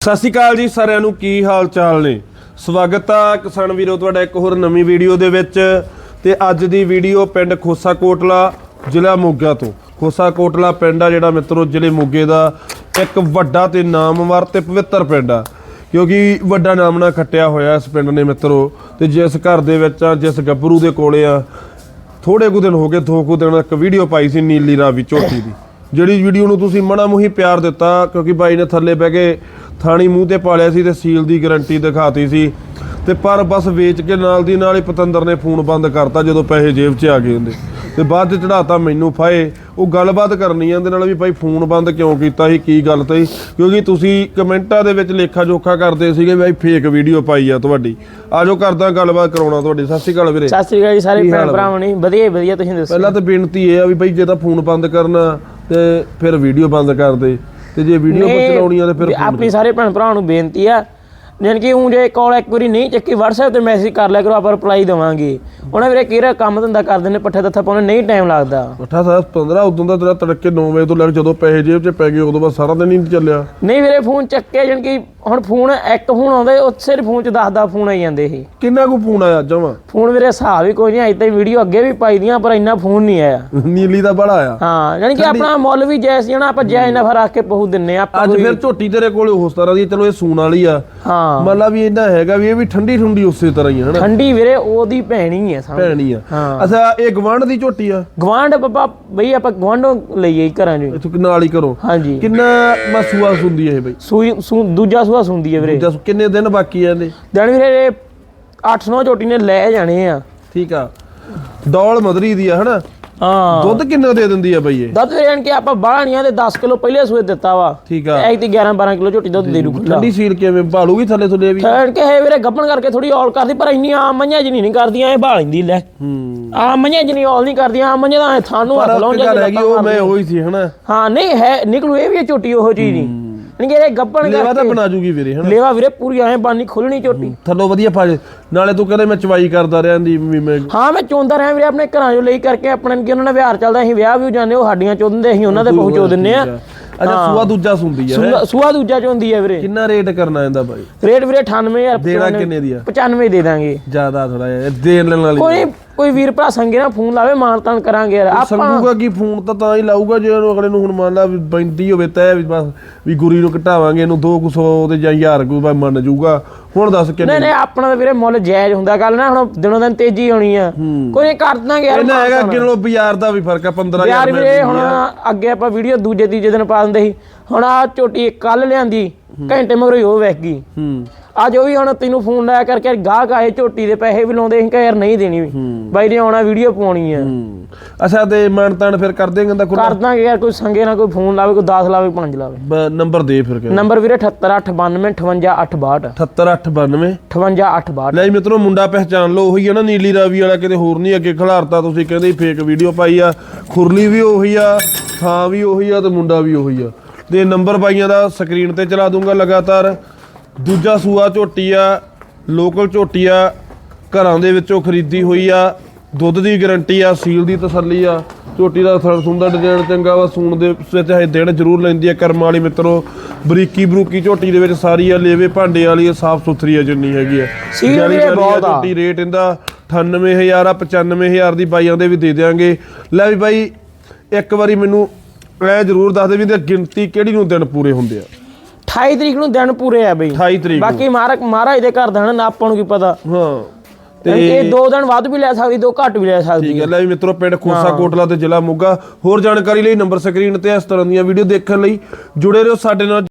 ਸਤਿ ਸ਼੍ਰੀ ਅਕਾਲ ਜੀ, ਸਾਰਿਆਂ ਨੂੰ ਕੀ ਹਾਲ ਚਾਲ ਨੇ? ਸਵਾਗਤ ਆ ਕਿਸਾਨ ਵੀਰੋ, ਤੁਹਾਡਾ ਇੱਕ ਹੋਰ ਨਵੀਂ ਵੀਡੀਓ ਦੇ ਵਿੱਚ। ਤੇ ਅੱਜ ਦੀ ਵੀਡੀਓ ਪਿੰਡ ਖੋਸਾ ਕੋਟਲਾ ਜ਼ਿਲ੍ਹਾ ਮੋਗਾ ਤੋਂ। ਖੋਸਾ ਕੋਟਲਾ ਪਿੰਡ ਆ ਜਿਹੜਾ ਮਿੱਤਰੋ, ਜ਼ਿਲ੍ਹੇ ਮੋਗੇ ਦਾ ਇੱਕ ਵੱਡਾ ਤੇ ਨਾਮਵਰ ਤੇ ਪਵਿੱਤਰ ਪਿੰਡ ਆ। ਕਿਉਂਕਿ ਵੱਡਾ ਨਾਮ ਨਾ ਖੱਟਿਆ ਹੋਇਆ ਇਸ ਪਿੰਡ ਨੇ ਮਿੱਤਰੋ। ਤੇ ਜਿਸ ਘਰ ਦੇ ਵਿੱਚ ਆ, ਜਿਸ ਗੱਭਰੂ ਦੇ ਕੋਲੇ ਆ ਥੋੜੇ ਕੁ ਦਿਨ ਹੋ ਗਏ, ਦੋ ਕੁ ਦਿਨ ਇੱਕ ਵੀਡੀਓ ਪਾਈ ਸੀ ਨੀਲੀ ਰਾਵੀ ਝੋਟੀ ਦੀ। ਜਿਹੜੀ ਵੀਡੀਓ ਨੂੰ ਤੁਸੀਂ ਮਣਾ ਮੁਹੀ ਪਿਆਰ ਦਿੱਤਾ, ਕਿਉਂਕਿ ਬਾਈ ਨੇ ਥੱਲੇ ਬਹਿ ਕੇ ਥਾਣੀ ਮੂੰਹ ਤੇ ਪਾਲਿਆ ਸੀ ਤੇ ਸੀਲ ਦੀ ਗਾਰੰਟੀ ਦਿਖਾਤੀ ਸੀ। ਤੇ ਪਰ ਬਸ ਵੇਚ ਕੇ ਨਾਲ ਦੀ ਨਾਲ ਹੀ ਪਤੰਦਰ ਨੇ ਫੋਨ ਬੰਦ ਕਰਤਾ ਜਦੋਂ ਪੈਸੇ ਜੇਬ 'ਚ ਆ ਗਏ ਹੁੰਦੇ। ਤੇ ਬਾਅਦ 'ਚ ਚੜਾਤਾ ਮੈਨੂੰ ਫਾਏ ਉਹ ਗੱਲਬਾਤ ਕਰਨੀ ਆ ਇਹਦੇ ਨਾਲ ਵੀ ਭਾਈ ਫੋਨ ਬੰਦ ਕਿਉਂ ਕੀਤਾ ਸੀ ਕੀ ਗੱਲ ਤੇ ਕਿਉਂਕਿ ਤੁਸੀਂ ਕਮੈਂਟਾਂ ਦੇ ਵਿੱਚ ਲੇਖਾ ਜੋਖਾ ਕਰਦੇ ਸੀਗੇ ਭਾਈ ਫੇਕ ਵੀਡੀਓ ਪਾਈ ਆ ਤੁਹਾਡੀ। ਆਜੋ ਕਰਦਾ ਗੱਲਬਾਤ ਕਰਾਉਣਾ ਤੁਹਾਡੀ। ਸਤਿ ਸ਼੍ਰੀ ਅਕਾਲ ਵੀਰੇ। ਸਤਿ ਸ੍ਰੀ ਅਕਾਲ ਜੀ ਸਾਰੇ ਭੈਣ ਆ? ਭਰਾਵਾਂ ਨੇ। ਵਧੀਆ ਵਧੀਆ ਤੁਸੀਂ ਦੱਸੋ? ਪਹਿਲਾਂ ਤਾਂ ਬੇਨਤੀ ਇਹ ਆ ਵੀ ਭਾਈ ਜੇ ਤਾਂ ਫੋਨ ਬੰਦ ਕਰਨਾ ਤੇ ਫਿਰ ਵੀਡੀਓ ਬੰਦ ਕਰ ਦੇ ਤੇ ਜੇ ਵੀਡੀਓ ਪਰ ਚਲਾਉਣੀ ਆ ਤੇ ਫਿਰ ਆਪਣੀ ਸਾਰੇ ਭੈਣ ਭਰਾਵਾਂ ਨੂੰ ਬੇਨਤੀ ਆ ਜਾਣੀ ਕਿ ਉਹ ਜੇ ਕਾਲ ਇੱਕ ਵਾਰੀ ਨਹੀਂ ਚੱਕੀ WhatsApp ਤੇ ਮੈਸੇਜ ਕਰ ਲਿਆ ਕਰੋ ਆਪਾਂ ਰਿਪਲਾਈ ਦੇਵਾਂਗੇ। ਉਹਨਾਂ ਵੀਰੇ ਕਿਹੜਾ ਕੰਮ ਧੰਦਾ ਕਰਦੇ ਨੇ? ਪੱਠੇ ਦੱਥਾ ਪਾਉਣੇ ਨਹੀਂ ਟਾਈਮ ਲੱਗਦਾ। ਅੱਠਾ ਸਾਲ 15 ਉਦੋਂ ਦਾ ਤੇਰਾ ਤੜਕੇ 9 ਵਜੇ ਤੋਂ ਲੈ ਕੇ ਜਦੋਂ ਪੈਸੇ ਜੇਬ 'ਚ ਪੈ ਗਏ ਉਦੋਂ ਬਾਅਦ ਸਾਰਾ ਦਿਨ ਹੀ ਨਹੀਂ ਚੱਲਿਆ। ਨਹੀਂ ਵੀਰੇ ਫੋਨ ਚੱਕਿਆ ਜਾਣੀ ਕਿ ਹੁਣ ਫੋਨ ਇੱਕ ਫੋਨ ਆਉਂਦਾ ਉਹ ਸਿਰ ਫੋਨ ਚ 10 10 ਫੋਨ ਆਈ ਜਾਂਦੇ ਸੀ। ਕਿੰਨਾ ਕੁ ਫੋਨ ਆਇਆ ਜਮਾ? ਫੋਨ ਵੀਰੇ ਹਿਸਾਬ ਹੀ ਕੋਈ ਨਹੀਂ ਅਜੇ ਤਾਂ ਵੀਡੀਓ ਅੱਗੇ ਵੀ ਪਾਈ ਦੀਆਂ ਪਰ ਇੰਨਾ ਫੋਨ ਨਹੀਂ ਆਇਆ। ਨੀਲੀ ਦਾ ਬੜਾ ਆਇਆ। ਹਾਂ ਜਾਣੀ ਕਿ ਆਪਣਾ ਮੁੱਲ ਵੀ ਜੈਸ ਜਣਾ ਆਪਾਂ ਜੈ ਨਫਾ ਰੱਖ ਕੇ ਪਹੁ ਦਿੰਨੇ ਆ ਆਪਾਂ ਅੱਜ ਫਿਰ ਝੋਟੀ ਤੇਰੇ ਕੋਲ ਉਸ ਤਰ੍ਹਾਂ ਦੀ ਚਲੋ ਇਹ ਸੂਣ ਵਾਲੀ ਆ। ਹਾਂ। ਲਾ ਵੀ ਇਹਨਾਂ ਹੈਗਾ ਵੀ ਇਹ ਵੀ ਠੰਡੀ ਠੁੰਡੀ ਉਸੇ ਤਰ੍ਹਾਂ ਹੀ ਆ ਹਨਾ? ਠੰਡੀ ਵੀਰੇ ਉਹਦੀ ਭੈਣੀ ਹੈ ਸਮਝ ਭੈਣੀ ਆ। ਹਾਂ। ਅੱਛਾ ਇਹ ਗਵਾਂਢ ਦੀ ਝੋਟੀ ਆ? ਗਵਾਂਡ ਬਾਬਾ ਬਈ ਆਪਾਂ ਗਵਾਂਡੋਂ ਲਈਏ ਘਰਾਂ ਚੋਂ। ਇਥੋਂ ਨਾਲ ਹੀ ਕਰੋ ਹਾਂਜੀ। ਕਿੰਨਾ ਮਸੂਆ ਸੁੰਦੀ ਇਹ ਬਈ? ਸੂਈ ਸੂ ਦੂਜਾ ਸੂਆ ਸੁੰਦੀ ਹੈ ਵੀਰੇ। ਦੂਜਾ ਸੂ- ਕਿੰਨੇ ਦਿਨ ਬਾਕੀ ਆ ਇਹਦੇ? ਦਿਨ ਵੀਰੇ 8-9 ਝੋਟੀ ਨੇ ਲੈ ਜਾਣੇ ਆ। ਠੀਕ ਆ। ਡੌਲ ਮਦਰੀ ਦੀ ਆ ਹਨਾ? ਹਾਂ। ਦੁੱਧ ਕਿੰਨਾ ਦੇ ਦਿੰਦੀ ਆ ਬਈ ਇਹ? ਦੁੱਧ ਜਾਣੀ ਕਿ ਆਪਾਂ ਬਾਹਣੀਆਂ ਦੇ 10 ਕਿਲੋ ਪਹਿਲੇ ਸੂਏ ਦਿੱਤਾ ਵਾ। ਠੀਕ ਆ। ਐਕ ਤੇ 11-12 ਕਿਲੋ ਝੋਟੀ ਦੁੱਧ ਦੇ ਰੂ ਖੁੱਲਾ ਠੰਡੀ ਸੀਲ ਕਿਵੇਂ? ਭਾਲੂਗੀ ਥੱਲੇ ਥੱਲੇ ਵੀ? ਠਹਿਰ ਕੇ ਇਹ ਵੀਰੇ ਗੱਭਣ ਕਰਕੇ ਥੋੜੀ ਔਲ ਕਰਦੀ ਪਰ ਇੰਨੀ ਆਮ ਮਈਆਂ ਜਿਨੀ ਨਹੀਂ ਕਰਦੀਆਂ ਇਹ ਭਾਲ ਲੈਂਦੀ ਲੈ। ਹੂੰ। ਆਮ ਮਈਆਂ ਜਿਨੀ ਔਲ ਨਹੀਂ ਕਰਦੀਆਂ ਆਮ ਮਈਆਂ ਤਾਂ ਥਾਨੂੰ ਹੱਥ ਗੱਲ ਹੈਗੀ ਉਹ ਮੈਂ ਉਹੀ ਸੀ ਹਨਾ। ਹਾਂ ਨਹੀਂ ਹੈ ਨਿਕਲੂ ਇਹ ਵੀ ਝੋਟੀ ਉਹੋ ਚੀਜ਼ ਨਹੀਂ। ਨਹੀਂ ਇਹ ਗੱਭਣ ਲੇਵਾ ਤਾਂ ਬਣਾ ਜੂਗੀ ਵੀਰੇ ਹਨਾ? ਲੇਵਾ ਵੀਰੇ ਪੂਰੀ ਐ ਬਾਨੀ ਖੁੱਲਣੀ ਝੋਟੀ। ਥੱਲੋਂ ਵਧੀਆ ਪਾ ਜੇ। ਨਾਲੇ ਤੂੰ ਕਹਿੰਦੇ ਮੈਂ ਚਵਾਈ ਕਰਦਾ ਰਿਹਾ ਦੀ ਵੀ ਮੈਂ ਹਾਂ ਮੈਂ ਚੋਂਦਾ ਰਿਹਾ ਵੀਰੇ ਆਪਣੇ ਘਰਾਂ ਚੋਂ ਲਈ ਕਰਕੇ ਆਪਣੇ ਕਿ ਉਹਨਾਂ ਦਾ ਵਿਹਾਰ ਚੱਲਦਾ ਅਸੀਂ ਵਿਆਹ ਵੀ ਜਾਂਦੇ ਉਹ ਸਾਡੀਆਂ ਚੋਂਦੇ ਅਸੀਂ ਉਹਨਾਂ ਦੇ ਪਹੁੰਚੋ ਦਿੰਨੇ ਆ। ਅੱਛਾ ਸੂਆ ਦੂਜਾ ਸੁੰਦੀ ਆ ਸੂਆ- ਦੂਜਾ ਚੋਂਦੀ ਹੈ ਵੀਰੇ। ਕਿੰਨਾ ਰੇਟ ਕਰਨਾ ਇਹਦਾ ਬਾਈ? ਰੇਟ ਵੀਰੇ 98000 ਦੇਣਾ ਕਿੰਨੇ ਦੀ ਆ? 95 ਦੇ ਦਾਂਗੇ। ਜ਼ਿਆਦਾ ਥੋੜਾ ਜਿਹਾ ਦੇਣ ਲੈਣ ਵਾਲੀ ਕੋਈ ਕੋਈ ਵੀਰ ਭਰਾ ਸੰਗੇ ਨਾ ਫੋਨ ਲਾਵੇ ਮਾਨਤਾਨ ਕਰਾਂਗੇ ਯਾਰ। ਆਪਾਂ ਸੰਗੂਗਾ ਕੀ ਫੋਨ ਤਾਂ ਤਾਂ ਹੀ ਲਾਊਗਾ ਜੇ ਉਹਨੂੰ ਅਗਲੇ ਨੂੰ ਹੁਣ ਮੰਨ ਲਾ ਵੀ ਬੈਂਦੀ ਹੋਵੇ ਤੈ ਵੀ ਬਸ ਵੀ ਗੁਰੀ ਨੂੰ ਘਟਾਵਾਂਗੇ ਇਹਨੂੰ 200 ਤੇ ਜਾਂ 1000 ਕੋਈ ਬਾ ਮੰਨ ਜਾਊਗਾ। ਹੁਣ ਦੱਸ ਕਿੰਨੇ ਨਹੀਂ ਨਹੀਂ ਆਪਣਾ ਤਾਂ ਵੀਰੇ ਮੁੱਲ ਜਾਇਜ਼ ਹੁੰਦਾ ਗੱਲ ਨਾ ਹੁਣ ਦਿਨੋਂ ਦਿਨ ਤੇਜ਼ੀ ਹੋਣੀ ਆ। ਕੋਈ ਨਹੀਂ ਕਰ ਦਾਂਗੇ ਯਾਰ ਇਹਨਾਂ ਹੈਗਾ ਅੱਗੇ ਨਾਲੋਂ ਬਾਜ਼ਾਰ ਦਾ ਵੀ ਫ਼ਰਕ ਆ 15000 ਯਾਰ ਵੀਰੇ ਹੁਣ ਅੱਗੇ ਆਪਾਂ ਵੀਡੀਓ ਦੂਜੇ ਤੀਜੇ ਦਿਨ ਪਾ ਦਿੰਦੇ ਸੀ। ਹੁਣ ਆ ਝੋਟੀ ਕੱਲ ਲਿਆਂਦੀ ਘੰਟੇ ਮਗਰੋਂ ਹੀ ਉਹ ਵਹਿ ਗਈ। ਹੂੰ। ਅੱਜ ਉਹ ਵੀ ਹੁਣ ਤੈਨੂੰ ਫੋਨ ਲਾਇਆ ਕਰਕੇ ਗਾਹਕ ਆਏ ਝੋਟੀ ਦੇ ਪੈਸੇ ਵੀ ਲਾਉਂਦੇ ਸੀ ਕਿ ਯਾਰ ਨਹੀਂ ਦੇਣੀ ਵੀ। ਬਾਈ ਨੇ ਆਉਣਾ ਵੀਡੀਓ ਪਾਉਣੀ ਆ। ਹੂੰ। ਅੱਛਾ ਤੇ ਮਨ ਤਾਨ ਫਿਰ ਕਰ ਦੇਂਗੇ ਤਾਂ ਕੋਈ ਕਰ ਦਾਂਗੇ ਯਾਰ ਕੋਈ ਸੰਗੇ ਨਾਲ ਕੋਈ ਫੋਨ ਲਾਵੇ ਕੋਈ 10 ਲਾਵੇ 5 ਲਾਵੇ। ਬ- ਨੰਬਰ ਦੇ ਫਿਰ ਕੇ ਨੰਬਰ ਵੀਰੇ 78892 58862 78892 58862 ਲੈ ਜੀ ਮਿੱਤਰੋ ਮੁੰਡਾ ਪਹਿਚਾਨ ਲਓ ਉਹੀ ਆ ਨਾ ਨੀਲੀ ਰਾਵੀ ਵਾਲਾ ਕਿਤੇ ਹੋਰ ਨਹੀਂ ਅੱਗੇ ਖਿਲਾਰਤਾ ਤੁਸੀਂ ਕਹਿੰਦੇ ਫੇਕ ਵੀਡੀਓ ਪਾਈ ਆ। ਖੁਰਲੀ ਵੀ ਉਹੀ ਆ ਥਾਂ ਵੀ ਉਹੀ ਆ ਤੇ ਮੁੰਡਾ ਵੀ ਉਹੀ ਆ। ਤੇ ਨੰਬਰ ਬਾਈਆਂ ਦਾ ਸਕਰੀਨ ਤੇ ਚਲਾ ਦੂੰਗਾ ਲਗਾਤਾਰ। ਦੂਜਾ ਸੂਆ ਝੋਟੀ ਆ ਲੋਕਲ ਝੋਟੀ ਆ ਘਰਾਂ ਦੇ ਵਿੱਚੋਂ ਖਰੀਦੀ ਹੋਈ ਆ ਦੁੱਧ ਦੀ ਗਾਰੰਟੀ ਆ ਸੀਲ ਦੀ ਤਸੱਲੀ ਆ। ਝੋਟੀ ਦਾ ਥਣ ਸੁੰਦਾ ਡਿਜ਼ਾਈਨ ਚੰਗਾ ਵਾ ਸੂਣ ਦੇ ਵਿੱਚ ਹੈ ਦਿਨ ਜ਼ਰੂਰ ਲੈਂਦੀ ਆ ਕਰਮ ਵਾਲੀ ਮਿੱਤਰੋ। ਬਰੀਕੀ ਬਰੂਕੀ ਝੋਟੀ ਦੇ ਵਿੱਚ ਸਾਰੀ ਆ ਲੇਵੇ ਭਾਂਡੇ ਵਾਲੀ ਆ ਸਾਫ਼ ਸੁਥਰੀ ਆ ਜਿੰਨੀ ਹੈਗੀ ਆ। ਸੀਲ ਜਾਲੀ ਬਹੁਤ ਆ। ਝੋਟੀ ਰੇਟ ਇਹਦਾ 98000 ਆ 95000 ਦੀ ਬਾਈਆਂ ਦੇ ਵੀ ਦੇ ਦੇਾਂਗੇ ਲੈ ਵੀ ਬਾਈ ਇੱਕ ਵਾਰੀ ਮੈਨੂੰ ਐ ਜ਼ਰੂਰ ਦੱਸ ਦੇ ਵੀ ਇਹਦੀ ਗਿਣਤੀ ਕਿਹੜੀ ਨੂੰ ਦਿਨ ਪੂਰੇ ਹੁੰਦੇ ਆ। 28 ਤਰੀਕ ਨੂੰ ਦਿਨ ਪੂਰੇ ਆ ਬਈ। 28 ਤਰੀਕ ਬਾਕੀ ਮਹਾਰਾਜ ਮਹਾਰਾਜ ਦੇ ਘਰ ਦਾ ਨਾ ਆਪਾਂ ਨੂੰ ਕੀ ਪਤਾ। ਹਾਂ ਤੇ ਇਹ ਦੋ ਦਿਨ ਵੱਧ ਵੀ ਲੈ ਸਕਦੀ ਦੋ ਘੱਟ ਵੀ ਲੈ ਸਕਦੀ ਠੀਕ ਹੈ। ਲੈ ਵੀ ਮਿੱਤਰੋ ਪਿੰਡ ਖੋਸਾ ਕੋਟਲਾ ਤੇ ਜ਼ਿਲ੍ਹਾ ਮੋਗਾ। ਹੋਰ ਜਾਣਕਾਰੀ ਲਈ ਨੰਬਰ ਸਕਰੀਨ ਤੇ ਇਸ ਤਰ੍ਹਾਂ ਦੀਆਂ ਵੀਡੀਓ ਦੇਖਣ ਲਈ ਜੁੜੇ ਰਹੋ ਸਾਡੇ ਨਾਲ।